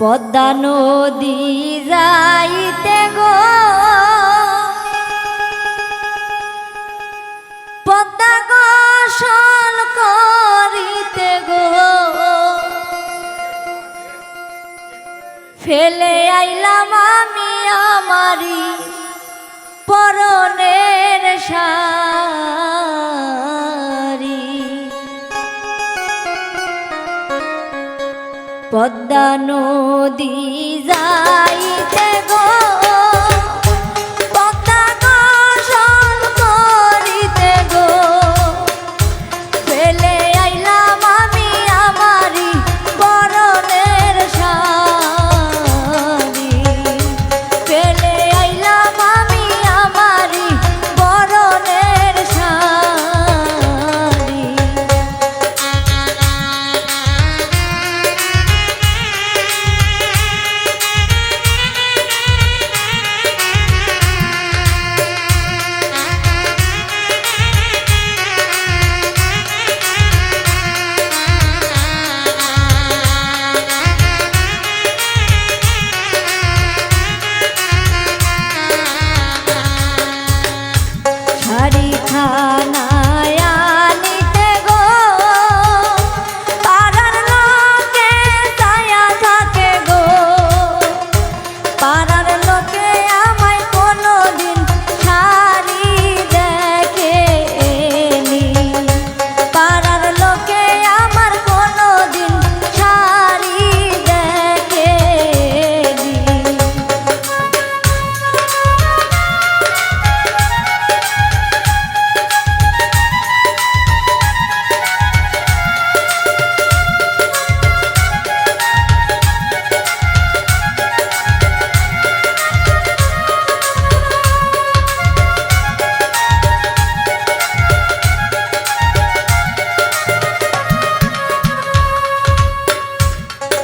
পদ্মা নদী যাইতে গো। পদ্মা গোসল করিতে গো। ফেলে আইলাম আমি আমারি পরনের সা পদ্মা নদী যাইতে গো।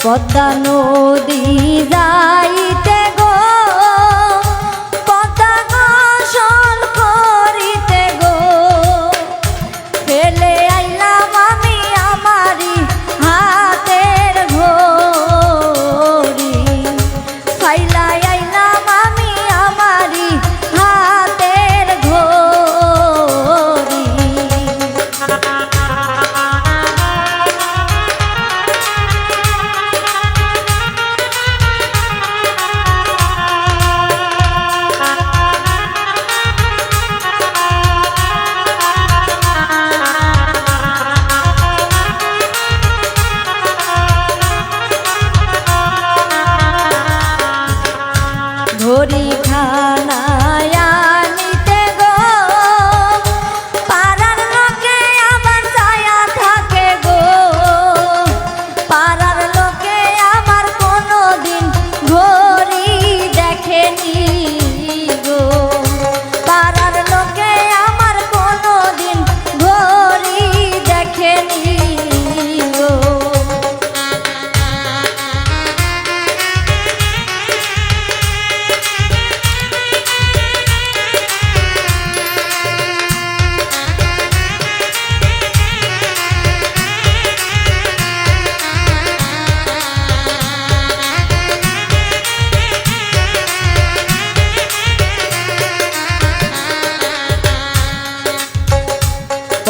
পদ্মা নদী যায়। করি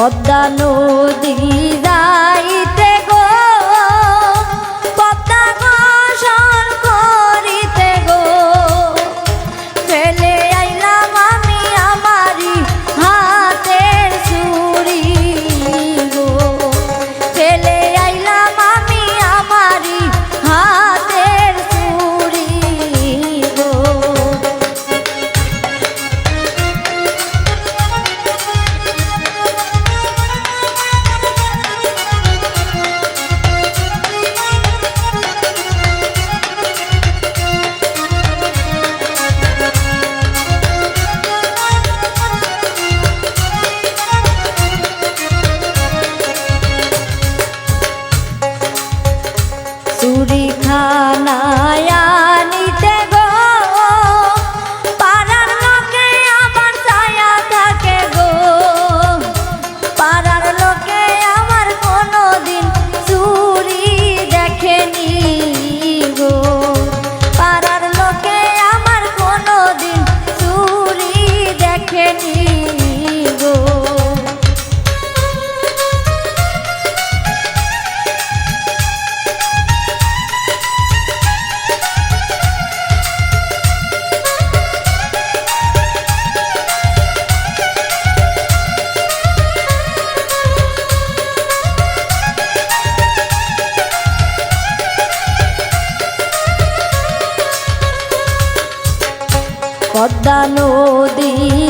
পদ্মা নদী পদ্মা নদী